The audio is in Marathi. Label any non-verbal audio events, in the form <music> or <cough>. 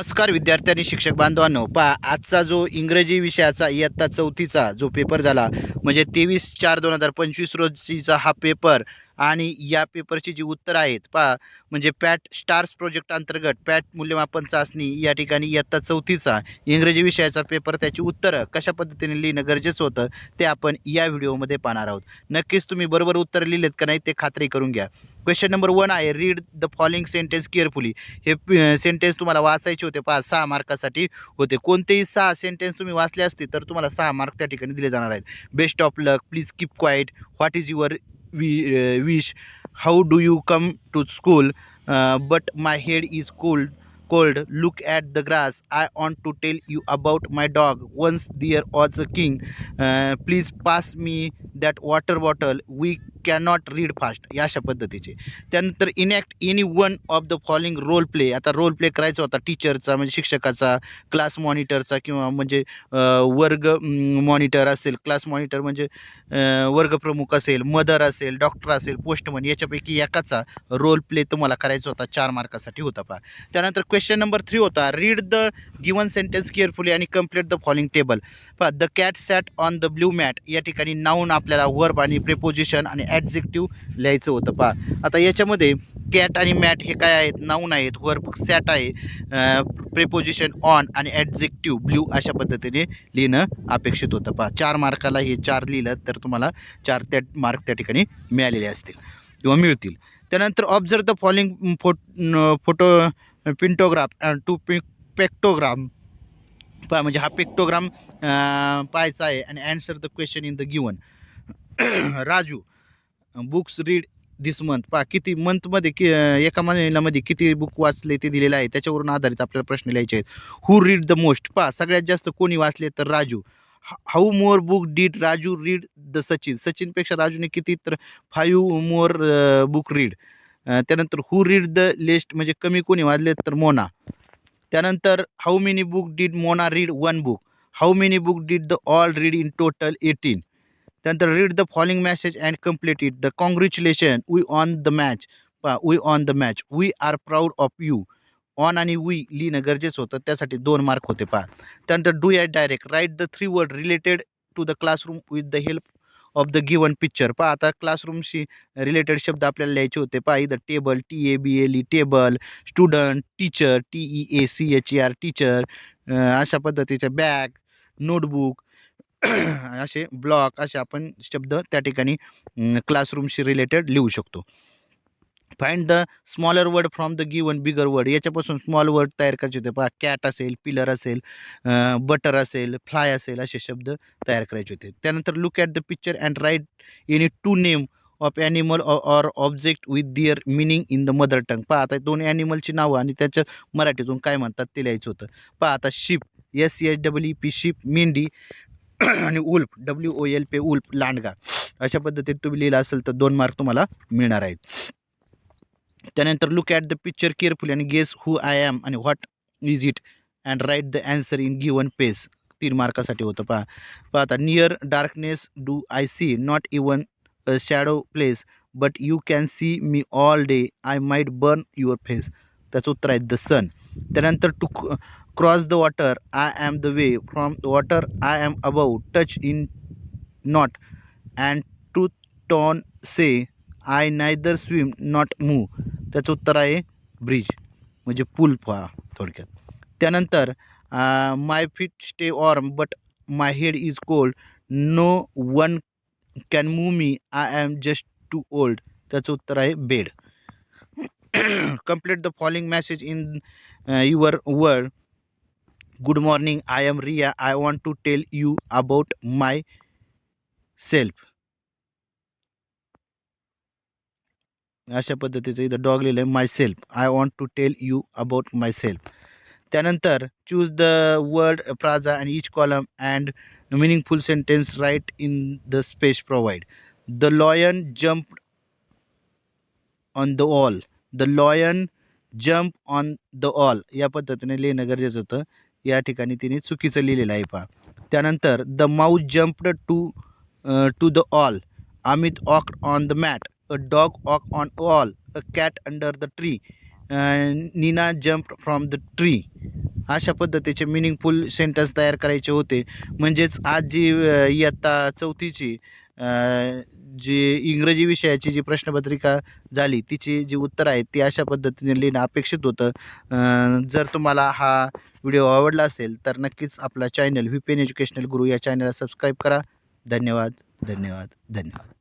नमस्कार विद्यार्थी आणि शिक्षक बांधवांनो पहा आजचा जो इंग्रजी विषयाचा इयत्ता चौथीचा जो पेपर झाला म्हणजे तेवीस चार दोन हजार पंचवीस रोजीचा हा पेपर आणि या पेपरची जी उत्तरं आहेत पहा म्हणजे पॅट स्टार्स प्रोजेक्ट अंतर्गत पॅट मूल्यमापन चाचणी या ठिकाणी इयत्ता चौथीचा इंग्रजी विषयाचा पेपर त्याची उत्तरं कशा पद्धतीने लिहिणं गरजेचं होतं ते आपण या व्हिडिओमध्ये पाहणार आहोत. नक्कीच तुम्ही बरोबर उत्तर लिहिलेत का नाही ते खात्री करून घ्या. क्वेश्चन नंबर वन आहे read the following sentence carefully हे सेंटेन्स तुम्हाला वाचायचे होते पहा सहा मार्कासाठी होते. कोणतेही सहा सेंटेन्स तुम्ही वाचले असते तर तुम्हाला सहा मार्क त्या ठिकाणी दिले जाणार आहेत. Best of luck please keep quiet what is your we, uh, wish how do you come to school? Uh, but my head is cold cold. Look at the grass. I want to tell you about my dog. Once there was a king uh, please pass me that water bottle. We cannot read fast या अशा पद्धतीचे. त्यानंतर enact any one of the following role play आता रोल प्ले करायचा होता टीचरचा म्हणजे शिक्षकाचा क्लास मॉनिटरचा किंवा म्हणजे वर्ग मॉनिटर असेल क्लास मॉनिटर म्हणजे वर्गप्रमुख असेल मदर असेल डॉक्टर असेल पोस्टमन याच्यापैकी एकाचा रोल प्ले तुम्हाला करायचा होता चार मार्कासाठी होता पहा. त्यानंतर क्वेश्चन नंबर थ्री होता. Read the given sentence carefully आणि कंप्लीट द फॉलोइंग टेबल पहा the cat sat on the blue mat या ठिकाणी नाऊन आपल्याला वर्ब आणि प्रेपोजिशन आणि ॲडजेक्टिव्ह लिहायचं होतं. पहा आता याच्यामध्ये कॅट आणि मॅट हे काय आहेत? नाऊन आहेत. वर्ब सॅट आहे. प्रेपोजिशन ऑन आणि ॲडजेक्टिव्ह ब्ल्यू अशा पद्धतीने लिहिणं अपेक्षित होतं. पहा चार मार्काला हे चार लिहिलं तर तुम्हाला चार त्या मार्क त्या ठिकाणी मिळालेले असतील किंवा मिळतील. त्यानंतर ऑब्झर्व द फॉलोइंग फोट फोटो पिंटोग्राफ टू पि पेक्टोग्राम पा म्हणजे हा पेक्टोग्राम पाहायचा आहे आणि answer the question in the given Raju books read this month पा किती मंथमध्ये कि एका महिन्यामध्ये किती बुक वाचले ते दिलेलं आहे त्याच्यावरून आधारित आपल्याला प्रश्न लिहायचे आहेत. हू रीड द मोस्ट पा सगळ्यात जास्त कोणी वाचले तर Raju. How more book did Raju read the Sachin? सचिनपेक्षा राजूने किती तर फायू मोर बुक रीड त्यानंतर हू रीड द लिस्ट म्हणजे कमी कोणी वाचले तर मोना. त्यानंतर how many book did Mona read one book how many book did the all read in total eighteen त्यानंतर read the following message and complete it the congratulation we won the match we won the match we are proud of you on आणि वी लिहिणं गरजेचं होतं त्यासाठी दोन मार्क होते पहा. त्यानंतर do at direct write the three word related to the classroom with the help of the given picture पहा आता क्लासरूमशी रिलेटेड शब्द आपल्याला लिहायचे होते पहा. इथं table T A B L E table student teacher T E A C H E R teacher अशा पद्धतीचे बॅग नोटबुक <clears throat> असे ब्लॉक असे आपण शब्द त्या ठिकाणी क्लासरूमशी रिलेटेड लिहू शकतो. Find the smaller word from the given bigger word याच्यापासून स्मॉल वर्ड तयार करायचे होते. पहा कॅट असेल पिलर असेल बटर असेल फ्लाय असेल असे शब्द तयार करायचे होते. त्यानंतर look at the picture and write any two name of animal or object with their meaning in the mother tongue पहा आता दोन ॲनिमलची नावं आणि त्याचं मराठीतून काय म्हणतात ते लिहायचं होतं. पहा आता ship S H W P ship मेंढी <clears throat> आणि wolf W O L P wolf लांडगा. अशा पद्धतीत तुम्ही लिहिलं असेल तर दोन मार्क तुम्हाला मिळणार आहेत. त्यानंतर look at the picture carefully आणि गेस हू आय ॲम आणि what is it and write the answer in given space तीन मार्कासाठी होतं. पहा. पहा आता near darkness do I see not even shadow place but you can see me all day I might burn your face त्याचं उत्तर आहे द सन त्यानंतर to cross the water I am the way from the water I am above touch in not and to ton say I neither swim not move त्याचं उत्तर आहे ब्रिज म्हणजे पूल पहा थोडक्यात. त्यानंतर my feet stay warm but my head is cold no one can move me I am just too old त्याचं उत्तर आहे bed complete the following message in your word good morning I am Riya I want to tell you about myself अशा पद्धतीचं इथं डॉग लिहिलं आहे myself I want to tell you about myself त्यानंतर choose the word प्राझा and each column and meaningful sentence write in the space provide the lion jump on the all the lion jump on the all या पद्धतीने लिहिणं गरजेचं होतं. या ठिकाणी तिने चुकीचं लिहिलेलं आहे पहा. त्यानंतर the mouse jumped to to the all Amit awk on the mat a dog awk on all a cat under the tree Nina jump from the tree अशा पद्धतीचे मिनिंगफुल सेंटेन्स तयार करायचे होते. म्हणजेच आज जी इयत्ता चौथीची जी इंग्रजी विषयाची जी प्रश्नपत्रिका झाली तिची जी उत्तर आहेत ती अशा पद्धतीने लिहिणं अपेक्षित होतं. जर तुम्हाला हा व्हिडिओ आवडला असेल तर नक्कीच आपला चॅनल व्ही पेन एज्युकेशनल गुरु या चॅनलला सबस्क्राईब करा. धन्यवाद धन्यवाद धन्यवाद.